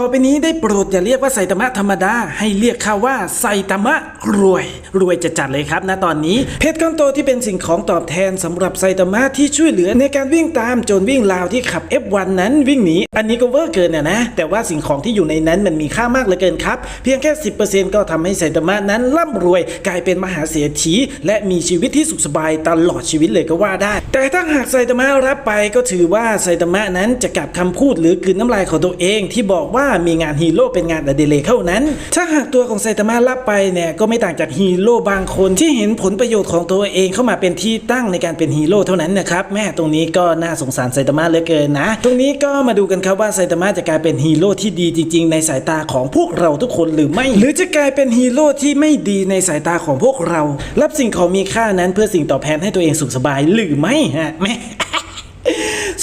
ต่อไปนี้ได้โปรดอย่าเรียกว่าไซตามะธรรมดา ให้เรียกข้าว่าไซตามะรวย รวยจะจัดเลยครับณตอนนี้ เพชรก้อนโตที่เป็นสิ่งของตอบแทนสำหรับไซตามะที่ช่วยเหลือในการวิ่งตามโจนวิ่งราวที่ขับ F1 นั้นวิ่งหนีอันนี้ก็เวอร์เกินนะนะ แต่ว่าสิ่งของที่อยู่ในนั้นมันมีค่ามากเหลือเกินครับ เพียงแค่ 10%ก็ทำให้ไซตามะนั้นร่ำรวย กลายเป็นมหาเศรษฐีและมีชีวิตที่สุขสบายตลอดชีวิตเลยก็ว่าได้ แต่ถ้าหากไซตามะรับไปก็ถือว่าไซตามะนั้นจะกลับคำพูดหรือกลืนน้ำลายของตัวเองที่บอกว่ามีงานฮีโร่เป็นงานอดิเรกเท่านั้น ถ้าหากตัวของไซตามะรับไปเนี่ยก็ไม่ต่างจากฮีโร่บางคนที่เห็นผลประโยชน์ของตัวเองเข้ามาเป็นที่ตั้งในการเป็นฮีโร่เท่านั้นนะครับแม่ตรงนี้ก็น่าสงสารไซตามะเหลือเกินนะ ตรงนี้ก็มาดูกันครับว่าไซตามะจะกลายเป็นฮีโร่ที่ดีจริง ๆ ในสายตาของพวกเราทุกคนหรือไม่ หรือจะกลายเป็นฮีโร่ที่ไม่ดีในสายตาของพวกเรา รับสิ่งของมีค่านั้นเพื่อสิ่งตอบแทนให้ตัวเองสุขสบายหรือไม่ฮะแม่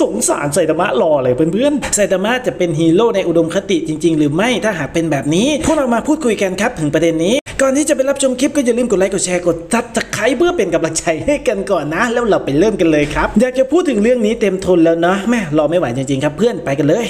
สงสารไซตามะรอเลยเพื่อนๆไซตามะจะเป็นฮีโร่ในอุดมคติจริง ๆ หรือไม่ถ้าหากเป็นแบบนี้ พวกเรามาพูดคุยกันครับถึงประเด็นนี้ ก่อนที่จะไปรับชมคลิปก็อย่าลืมกดไลค์กดแชร์กดซับสไครต์เพื่อเป็นกำลังใจให้กันก่อนนะ แล้วเราไปเริ่มกันเลยครับอยากจะพูดถึงเรื่องนี้เต็มทนแล้วเนาะแม่รอไม่ไหวจริงๆครับเพื่อนไปกันเลย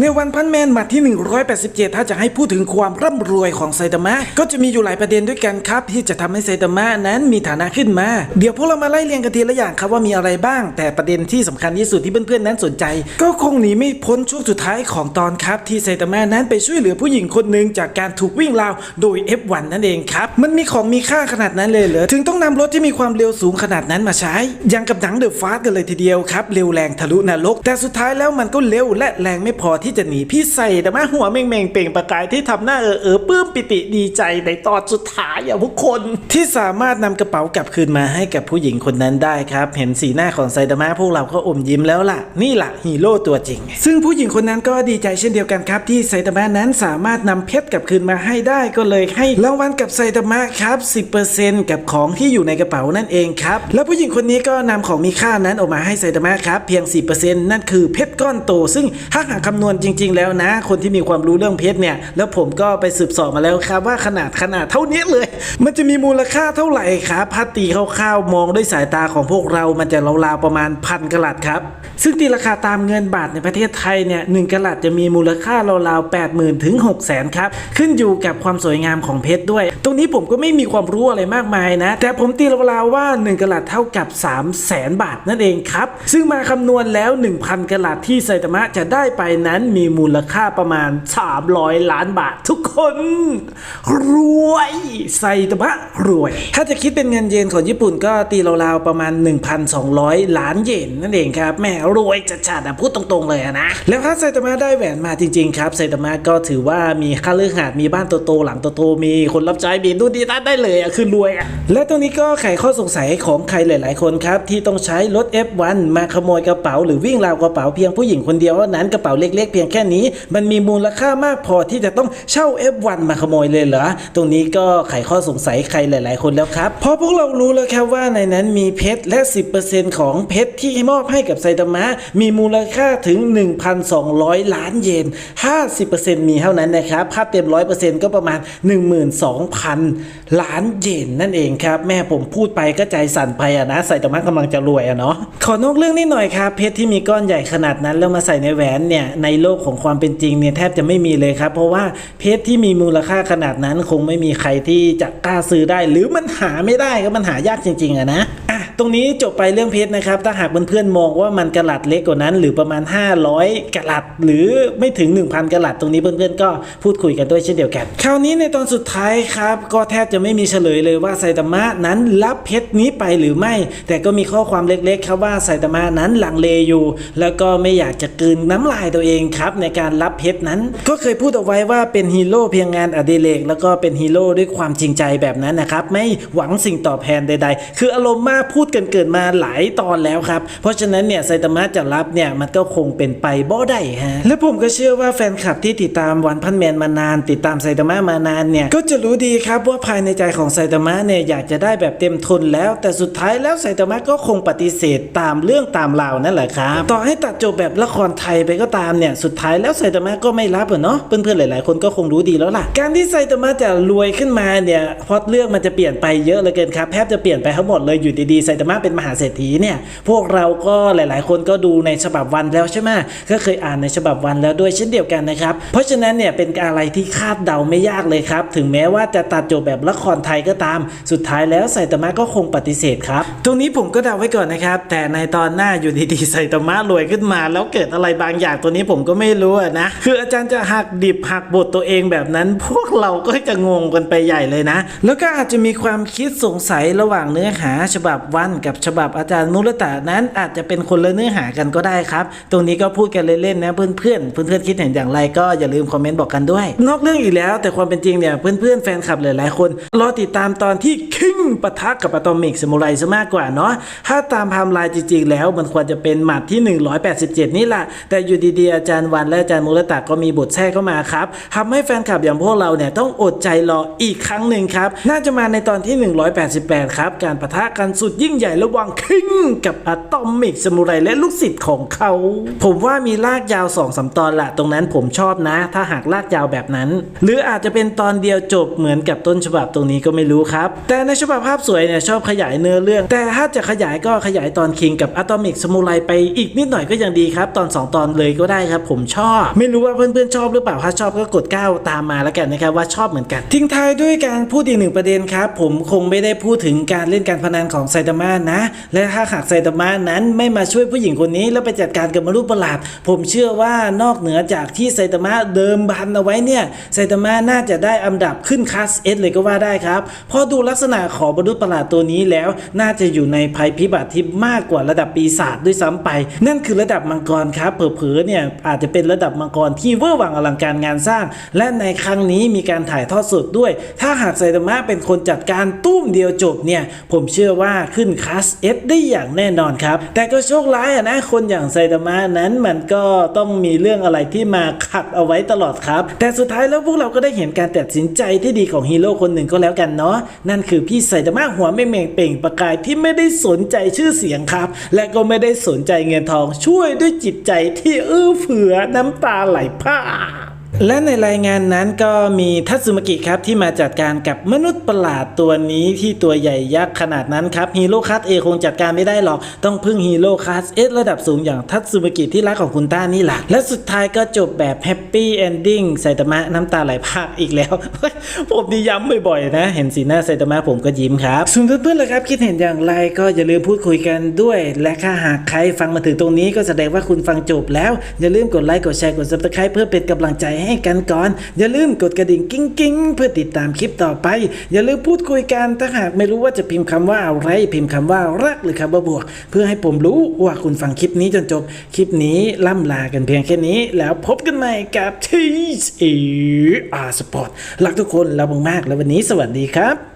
ในวันพันแมนหมัดที่ 187 ถ้าจะให้พูดถึงความร่ำรวยของไซตามะ ก็จะมีอยู่หลายประเด็นด้วยกันครับ ที่จะทำให้ไซตามะนั้นมีฐานะขึ้นมา เดี๋ยวพวกเรามาไล่เรียงกันทีละอย่างครับว่ามีอะไรบ้าง แต่ประเด็นที่สำคัญที่สุดที่เพื่อนๆนั้นสนใจ ก็คงหนีไม่พ้นช่วงสุดท้ายของตอนครับ ที่ไซตามะนั้นไปช่วยเหลือผู้หญิงคนหนึ่งจากการถูกวิ่งราวโดย F1 นั่นเองครับมันมีของมีค่าขนาดนั้นเลยเหรอถึงต้องนำรถที่มีความเร็วสูงขนาดนั้นมาใช้ยังกับหนังเดอะฟาสกันเลยทีเดียวครับเร็วแรงทะลุนรกแต่สุดท้ายแล้วมันก็เร็วและแรงไม่พอที่จะหนีพี่ไซแต่มาหัวเม่งเม่งเปล่งประกายที่ทำหน้าเออเออปื้มปิติดีใจในตอนสุดท้ายอะทุกคนที่สามารถนำกระเป๋ากลับคืนมาให้กับผู้หญิงคนนั้นได้ครับ เห็นสีหน้าของไซตามะพวกเราก็อมยิ้มแล้วล่ะ นี่ล่ะฮีโร่ตัวจริง ซึ่งผู้หญิงคนนั้นก็ดีใจเช่นเดียวกันครับ ที่ไซตามะนั้นสามารถนำเพชรกลับคืนมาให้ได้ก็เลยให้รางวัลกับไซตามะครับ 10%กับของที่อยู่ในกระเป๋านั่นเองครับ แล้วผู้หญิงคนนี้ก็นำของมีค่านั้นออกมาให้ไซตามะครับเพียง4%นั่นคือเพชรก้อนโต ซึ่งถ้าหากคำนวณจริง ๆ แล้วนะ คนที่มีความรู้เรื่องเพชรเนี่ย แล้วผมก็ไปสืบสอบมาแล้วครับ ว่าขนาดขนาดเท่านี้เลย มันจะมีมูลค่าเท่าไหร่ครับถ้าตีคร่าวๆมองด้วยสายตาของพวกเรามันจะราวๆประมาณพันกลัดครับ ซึ่งตีราคาตามเงินบาทในประเทศไทยเนี่ยหนึ่งกลัดจะมีมูลค่าราวๆแปดหมื่นถึงหกแสนครับขึ้นอยู่กับความสวยงามของเพชรด้วย ตรงนี้ผมก็ไม่มีความรู้อะไรมากมายนะ แต่ผมตีราวๆว่า 1กลัดเท่ากับ 3 0 0แสนบาทนั่นเองครับ ซึ่งมาคำนวณแล้ว 1,000กลัดที่ไซตามะจะได้ไปนั้นมีมูลค่าประมาณ 300 ล้านบาททุกคน รวยไซตามะรวย ถ้าจะคิดเป็นเงินเยนของญี่ปุ่นก็ตีราวๆประมาณ 1,200 ล้านเยนนั่นเองครับแหม่รวยจัดๆอะพูดตรงๆเลยนะ แล้วถ้าไซตมะได้แหวนมาจริงๆครับไซตมะก็ถือว่ามีค่าเลือหาดมีบ้านโตๆหลังโตๆมีคนรับใช้มีดูนดีนั่นได้เลยอะคือรวยอะและตรงนี้ก็ไขข้อสงสัยของใครหลาย ๆ คนครับที่ต้องใช้รถ F1 มาขโมยกระเป๋าหรือวิ่งราวกระเป๋าเพียงผู้หญิงคนเดียวนั้นกระเป๋าเล็กเพียงแค่นี้ มันมีมูลค่ามากพอที่จะต้องเช่า F1 มาขโมยเลยเหรอ ตรงนี้ก็ไขข้อสงสัยใครหลาย ๆ คนแล้วครับ เพราะพวกเรารู้แล้วครับว่าในนั้นมีเพชรและ 10%ของเพชรที่มอบให้กับไซตามะ มีมูลค่าถึง 1,200 ล้านเยน 50%มีเท่านั้นนะครับถ้าเต็ม 100%ก็ประมาณ 12,000 ล้านเยนนั่นเองครับ แม่ผมพูดไปก็ใจสั่นไปอะนะไซตามะกำลังจะรวยอะเนาะขอนอกเรื่องนิดหน่อยครับเพชรที่มีก้อนใหญ่ขนาดนั้นแล้วมาใส่ในแหวนเนี่ยในโลกของความเป็นจริงเนี่ยแทบจะไม่มีเลยครับ เพราะว่าเพชรที่มีมูลค่าขนาดนั้นคงไม่มีใครที่จะกล้าซื้อได้ หรือมันหาไม่ได้ก็มันหายากจริงๆอะนะอะ ตรงนี้จบไปเรื่องเพชรนะครับ ถ้าหากเพื่อนๆมองว่ามันกระลัดเล็กกว่านั้น หรือประมาณ 500กะลัด หรือไม่ถึง 1,000กะลัดตรงนี้เพื่อนๆก็พูดคุยกันด้วยเช่นเดียวกัน คราวนี้ในตอนสุดท้ายครับก็แทบจะไม่มีเฉลยเลยว่าไซตามะนั้นรับเพชรนี้ไปหรือไม่ แต่ก็มีข้อความเล็กๆ ครับว่าไซตามะนั้นลังเลอยู่ แล้วก็ไม่อยากจะกลืนน้ำลายตัวเองครับในการรับเพชรนั้น ก็เคยพูดเอาไว้ว่าเป็นฮีโร่เพียงงานอดิเรกแล้วก็เป็นฮีโร่ด้วยความจริงใจแบบนั้นนะครับไม่หวังสิ่งตอบแทนใด ๆ คืออารมณ์มากพูดดกันเกิดมาหลายตอนแล้วครับ เพราะฉะนั้นเนี่ยไซตามะจะรับเนี่ยมันก็คงเป็นไปบ่ได้ฮะและผมก็เชื่อว่าแฟนคลับที่ติดตามวันพันแมนมานาน ติดตามไซตามะมานานเนี่ยก็จะรู้ดีครับว่าภายในใจของไซตามะเนี่ยอยากจะได้แบบเต็มทุนแล้ว แต่สุดท้ายแล้วไซตามะก็คงปฏิเสธตามเรื่องตามราวนั่นแหละครับต่อให้ตัดจบแบบละครไทยไปก็ตามเนี่ยสุดท้ายแล้วไซตามะก็ไม่รับอเนาะเพื่อนๆหลาย ๆ คนก็คงรู้ดีแล้วล่ะ การที่ไซตามะจะรวยขึ้นมาเนี่ยพอตเรื่องมันจะเปลี่ยนไปเยอะเหลยเกินครับแทบจะเปลี่ยนไปทั้งหมดเลยอยู่ดีๆไซตามะเป็นมหาเศรษฐีเนี่ยพวกเราก็หลาย ๆ คนก็ดูในฉบับวันแล้วใช่ไหมก็เคยอ่านในฉบับวันแล้วด้วยเช่นเดียวกันนะครับเพราะฉะนั้นเนี่ยเป็นอะไรที่คาดเดาไม่ยากเลยครับ ถึงแม้ว่าจะตัดจบแบบละครไทยก็ตาม สุดท้ายแล้วไซตามะก็คงปฏิเสธครับ ตรงนี้ผมก็เดาไว้ก่อนนะครับ แต่ในตอนหน้าอยู่ดีๆไซตามะรวยขึ้นมา แล้วเกิดอะไรบางอย่างตัวนี้ผมก็ไม่รู้นะ คืออาจารย์จะหักดิบหักบทตัวเองแบบนั้น พวกเราก็จะงงกันไปใหญ่เลยนะ แล้วก็อาจจะมีความคิดสงสัยระหว่างเนื้อหาฉบับวันกับฉบับอาจารย์มุรตะนั้นอาจจะเป็นคนละเนื้อหากันก็ได้ครับ ตรงนี้ก็พูดกันเล่นๆนะเพื่อนๆเพื่อนๆคิดเห็นอย่างไรก็อย่าลืมคอมเมนต์บอกกันด้วย นอกเรื่องอีกแล้ว แต่ความเป็นจริงเนี่ยเพื่อนๆแฟนคลับหลายๆคนรอติดตามตอนที่คิงปะทะกับอะตอมิกสมุไรซะมากกว่าเนาะถ้าตามไทม์ไลน์จริงๆ แล้วมันควรจะเป็นหมัดที่ 187 นี่แหละแต่อยู่ดีๆอาจารย์วันและอาจารย์มุรตะก็มีบทแทรกเข้ามาครับทำให้แฟนคลับอย่างพวกเราเนี่ยต้องอดใจรออีกครั้งหนึ่งครับน่าจะมาในตอนที่ 188 ครับ การปะทะกันสุดยิ่งใหญ่ระหว่างคิงกับอะตอมิกสมุไรและลูกศิษย์ของเขา ผมว่ามีลากยาว2องสตอนละตรงนั้นผมชอบนะ ถ้าหากลากยาวแบบนั้น หรืออาจจะเป็นตอนเดียวจบเหมือนกับต้นฉบับตรงนี้ก็ไม่รู้ครับ แต่ในฉบับภาพสวยเนี่ยชอบขยายเนื้อเรื่อง แต่ถ้าจะขยายก็ขยายตอนคิงกับอะตอมิกสมุไรไปอีกนิดหน่อยก็ยังดีครับ ตอน 2 ตอนเลยก็ได้ครับ ผมชอบ ไม่รู้ว่าเพื่อนๆชอบหรือเปล่าถ้าชอบก็กดก้าวตามมาแล้วกันนะครับว่าชอบเหมือนกัน ทิ้งท้ายด้วยการพูดอีกหนึ่งประเด็นครับผมคงไม่ได้พูดถึงการเล่นการพนันของไซตามะนะ และถ้าหากไซตามะนั้นไม่มาช่วยผู้หญิงคนนี้ แล้วไปจัดการกับมนุษย์ประหลาด ผมเชื่อว่านอกเหนือจากที่ไซตามะเดิมพันเอาไว้เนี่ยไซตามะน่าจะได้อันดับขึ้นคลาสเอสเลยก็ว่าได้ครับเพราะดูลักษณะของมนุษย์ประหลาดตัวนี้แล้ว น่าจะอยู่ในภัยพิบัติที่มากกว่าระดับปีศาจด้วยซ้ำไป นั่นคือระดับมังกรครับเผลอๆเนี่ยอาจจะเป็นระดับมังกรที่เวอร์วังอลังการงานสร้าง และในครั้งนี้มีการถ่ายทอดสดด้วย ถ้าหากไซตามะเป็นคนจัดการตุ้มเดียวจบเนี่ยผมเชื่อว่าขึ้นคลาสเอสได้อย่างแน่นอนครับ แต่ก็โชคร้ายนะคนอย่างไซตามะนั้นมันก็ต้องมีเรื่องอะไรที่มาขัดเอาไว้ตลอดครับ แต่สุดท้ายแล้วพวกเราก็ได้เห็นการตัดสินใจที่ดีของฮีโร่คนหนึ่งก็แล้วกันเนาะนั่นคือพี่ไซตามะหัวไม่เม่งเป่งประกายที่ไม่ได้สนใจชื่อเสียงครับ และก็ไม่ได้สนใจเงินทองช่วยด้วยจิตใจที่เอื้อเฟือน้ำตาไหลพา และในรายงานนั้นก็มีทัตสึมากิครับที่มาจัดการกับมนุษย์ประหลาดตัวนี้ที่ตัวใหญ่ยักษ์ขนาดนั้นครับฮีโร่คัสเอคงจัดการไม่ได้หรอก ต้องพึ่งฮีโร่คัสเอระดับสูงอย่างทัตสึมากิที่รักของคุณต้านี่แหละและสุดท้ายก็จบแบบแฮปปี้เอนดิ้งไซตามะน้ำตาไหลพากอีกแล้ว ผมนี่ย้ำบ่อยๆนะ เห็นสีหน้าไซตามะผมก็ยิ้มครับส่วนเพื่อนๆล่ะครับ คิดเห็นอย่างไรก็อย่าลืมพูดคุยกันด้วย และถ้าหากใครฟังมาถึงตรงนี้ก็แสดงว่าคุณฟังจบแล้วอย่าลืมกดไลค์กดแชร์กด subscribe เพื่อเป็นกำลังใจใให้กันก่อน อย่าลืมกดกระดิ่งกิ้งกิ้งเพื่อติดตามคลิปต่อไป อย่าลืมพูดคุยกันถ้าหากไม่รู้ว่าจะพิมพ์คำว่าอะไรพิมพ์คำว่ารักหรือคำว่าบวก เพื่อให้ผมรู้ว่าคุณฟังคลิปนี้จนจบคลิปนี้ล่ำลากันเพียงแค่นี้ แล้วพบกันใหม่กับทีสเออาร์สปอร์ตรักทุกคนรักมากๆแล้ววันนี้สวัสดีครับ